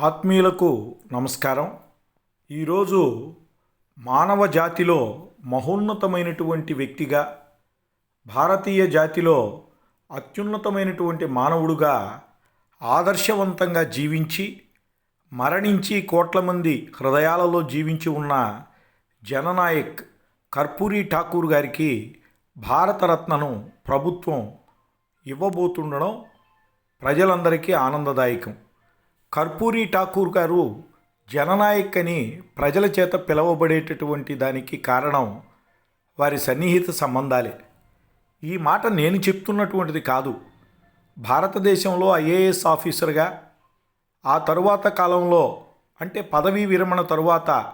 ఆత్మీయులకు నమస్కారం. ఈరోజు మానవ జాతిలో మహోన్నతమైనటువంటి వ్యక్తిగా భారతీయ జాతిలో అత్యున్నతమైనటువంటి మానవుడుగా ఆదర్శవంతంగా జీవించి మరణించి కోట్ల మంది హృదయాలలో జీవించి ఉన్న జననాయక్ కర్పూరి ఠాకూర్ గారికి భారతరత్నను ప్రభుత్వం ఇవ్వబోతుండడం ప్రజలందరికీ ఆనందదాయకం. కర్పూరి ఠాకూర్ గారు జననాయక్ అని ప్రజల చేత పిలువబడేటటువంటి దానికి కారణం వారి సన్నిహిత సంబంధాలే. ఈ మాట నేను చెప్తున్నటువంటిది కాదు. భారతదేశంలో ఐఏఎస్ ఆఫీసర్గా ఆ తరువాత కాలంలో అంటే పదవీ విరమణ తరువాత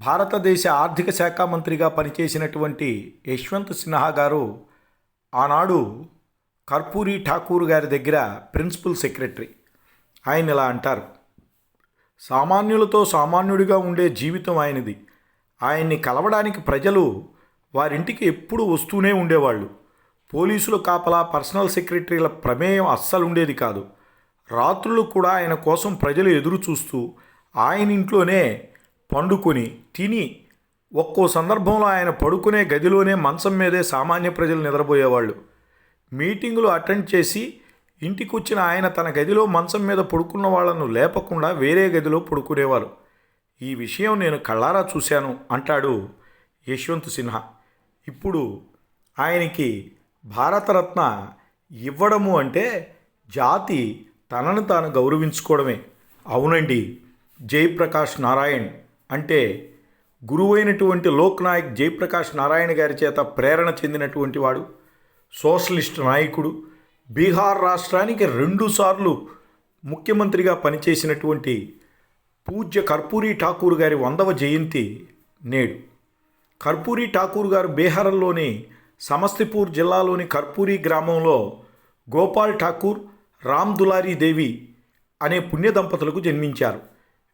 భారతదేశ ఆర్థిక శాఖ మంత్రిగా పనిచేసినటువంటి యశ్వంత్ సిన్హా గారు ఆనాడు కర్పూరి ఠాకూర్ గారి దగ్గర ప్రిన్సిపల్ సెక్రటరీ. ఆయన ఇలా అంటారు. సామాన్యులతో సామాన్యుడిగా ఉండే జీవితం ఆయనది. ఆయన్ని కలవడానికి ప్రజలు వారింటికి ఎప్పుడూ వస్తూనే ఉండేవాళ్ళు. పోలీసులు కాపలా పర్సనల్ సెక్రటరీల ప్రమేయం అస్సలు ఉండేది కాదు. రాత్రులు కూడా ఆయన కోసం ప్రజలు ఎదురు చూస్తూ ఆయన ఇంట్లోనే పండుకొని తిని ఒక్కో సందర్భంలో ఆయన పడుకునే గదిలోనే మంచం మీదే సామాన్య ప్రజలు నిద్రపోయేవాళ్ళు. మీటింగులు అటెండ్ చేసి ఇంటికొచ్చిన ఆయన తన గదిలో మంచం మీద పడుకున్న వాళ్ళను లేపకుండా వేరే గదిలో పడుకునేవారు. ఈ విషయం నేను కళ్ళారా చూశాను అంటాడు యశ్వంత్ సిన్హా. ఇప్పుడు ఆయనకి భారతరత్న ఇవ్వడము అంటే జాతి తనను తాను గౌరవించుకోవడమే. అవునండి జయప్రకాష్ నారాయణ్ అంటే గురువైనటువంటి లోక్నాయక్ జయప్రకాష్ నారాయణ గారి చేత ప్రేరణ చెందినటువంటి వాడు. సోషలిస్ట్ నాయకుడు. బీహార్ రాష్ట్రానికి రెండుసార్లు ముఖ్యమంత్రిగా పనిచేసినటువంటి పూజ్య కర్పూరి ఠాకూర్ గారి వందవ జయంతి నేడు. కర్పూరి ఠాకూర్ గారు బీహార్లోని సమస్తిపూర్ జిల్లాలోని కర్పూరి గ్రామంలో గోపాల్ ఠాకూర్ రామ్ దులారీ దేవి అనే పుణ్య దంపతులకు జన్మించారు.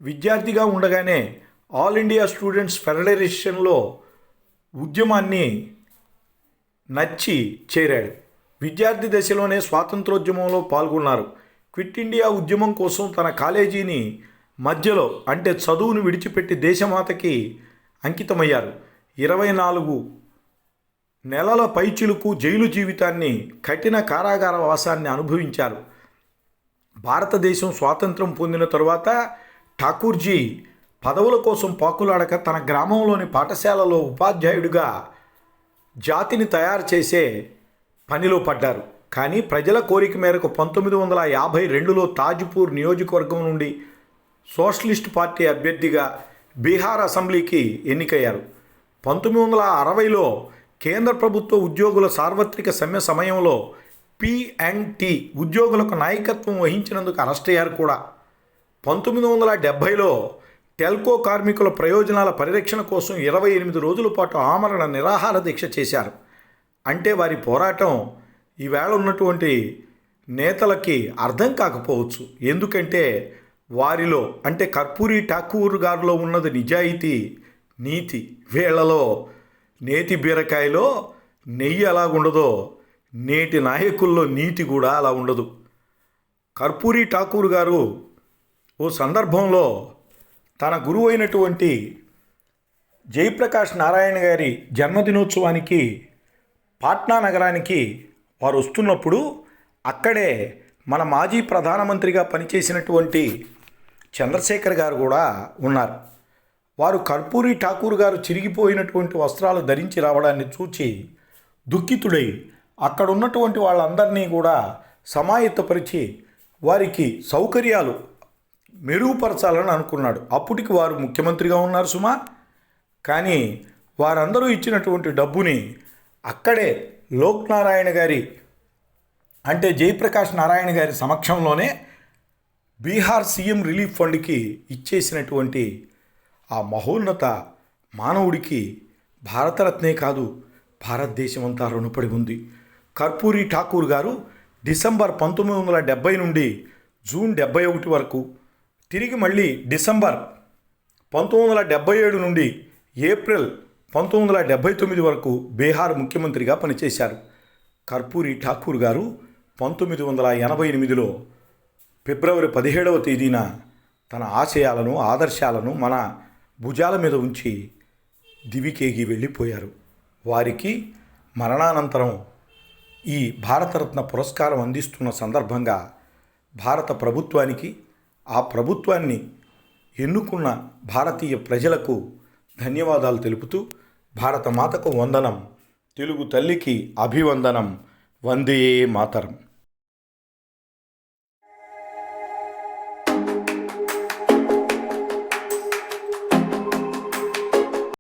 విద్యార్థిగా ఉండగానే ఆల్ ఇండియా స్టూడెంట్స్ ఫెడరేషన్లో ఉద్యమాన్ని నచ్చి చేరాడు. విద్యార్థి దశలోనే స్వాతంత్రోద్యమంలో పాల్గొన్నారు. క్విట్ ఇండియా ఉద్యమం కోసం తన కాలేజీని మధ్యలో అంటే చదువును విడిచిపెట్టి దేశమాతకి అంకితమయ్యారు. ఇరవై నాలుగు నెలల పైచులకు జైలు జీవితాన్ని కఠిన కారాగార వాసాన్ని అనుభవించారు. భారతదేశం స్వాతంత్రం పొందిన తరువాత ఠాకూర్జీ పదవుల కోసం పాకులాడక తన గ్రామంలోని పాఠశాలలో ఉపాధ్యాయుడిగా జాతిని తయారు చేసే పనిలో పడ్డారు. కానీ ప్రజల కోరిక మేరకు పంతొమ్మిది వందల యాభై రెండులో తాజ్పూర్ నియోజకవర్గం నుండి సోషలిస్ట్ పార్టీ అభ్యర్థిగా బీహార్ అసెంబ్లీకి ఎన్నికయ్యారు. పంతొమ్మిది వందల అరవైలో కేంద్ర ప్రభుత్వ ఉద్యోగుల సార్వత్రిక సమ్మె సమయంలో పిఎన్టీ ఉద్యోగులకు నాయకత్వం వహించినందుకు అరెస్ట్ అయ్యారు కూడా. పంతొమ్మిది వందల డెబ్భైలో టెల్కో కార్మికుల ప్రయోజనాల పరిరక్షణ కోసం ఇరవై ఎనిమిది రోజుల పాటు ఆమరణ నిరాహార దీక్ష చేశారు. అంటే వారి పోరాటం ఈవేళ ఉన్నటువంటి నేతలకి అర్థం కాకపోవచ్చు. ఎందుకంటే వారిలో అంటే కర్పూరి ఠాకూర్ గారిలో ఉన్నది నిజాయితీ నీతి. వీళ్ళలో నేతి బీరకాయలో నెయ్యి ఎలా ఉండదో నేటి నాయకుల్లో నీతి కూడా అలా ఉండదు. కర్పూరి ఠాకూర్ గారు ఓ సందర్భంలో తన గురువు అయినటువంటి జయప్రకాష్ నారాయణ గారి జన్మదినోత్సవానికి పాట్నా నగరానికి వారు వస్తున్నప్పుడు అక్కడే మన మాజీ ప్రధానమంత్రిగా పనిచేసినటువంటి చంద్రశేఖర్ గారు కూడా ఉన్నారు. వారు కర్పూరి ఠాకూర్ గారు చిరిగిపోయినటువంటి వస్త్రాలు ధరించి రావడాన్ని చూచి దుఃఖితుడై అక్కడ ఉన్నటువంటి వాళ్ళందరినీ కూడా సమాయత్తపరిచి వారికి సౌకర్యాలు మెరుగుపరచాలని అనుకున్నాడు. అప్పటికి వారు ముఖ్యమంత్రిగా ఉన్నారు సుమా. కానీ వారందరూ ఇచ్చినటువంటి డబ్బుని అక్కడే లోక్ నారాయణ గారి అంటే జయప్రకాష్ నారాయణ గారి సమక్షంలోనే బీహార్ సీఎం రిలీఫ్ ఫండ్కి ఇచ్చేసినటువంటి ఆ మహోన్నత మానవుడికి భారతరత్నే కాదు భారతదేశం అంతా రుణపడి ఉంది. కర్పూరి ఠాకూర్ గారు డిసెంబర్ పంతొమ్మిది వందల డెబ్బై నుండి జూన్ డెబ్బై ఒకటి వరకు తిరిగి మళ్ళీ డిసెంబర్ పంతొమ్మిది వందల డెబ్బై ఏడు నుండి ఏప్రిల్ పంతొమ్మిది వందల డెబ్బై తొమ్మిది వరకు బీహార్ ముఖ్యమంత్రిగా పనిచేశారు. కర్పూరి ఠాకూర్ గారు పంతొమ్మిది వందల ఎనభై ఎనిమిదిలో ఫిబ్రవరి పదిహేడవ తేదీన తన ఆశయాలను ఆదర్శాలను మన భుజాల మీద ఉంచి దివికేగి వెళ్ళిపోయారు. వారికి మరణానంతరం ఈ భారతరత్న పురస్కారం అందిస్తున్న సందర్భంగా భారత ప్రభుత్వానికి ఆ ప్రభుత్వాన్ని ఎన్నుకున్న భారతీయ ప్రజలకు ధన్యవాదాలు తెలుపుతూ భారత మాతకు వందనం తెలుగు తల్లికి అభివందనం వందే మాతరం.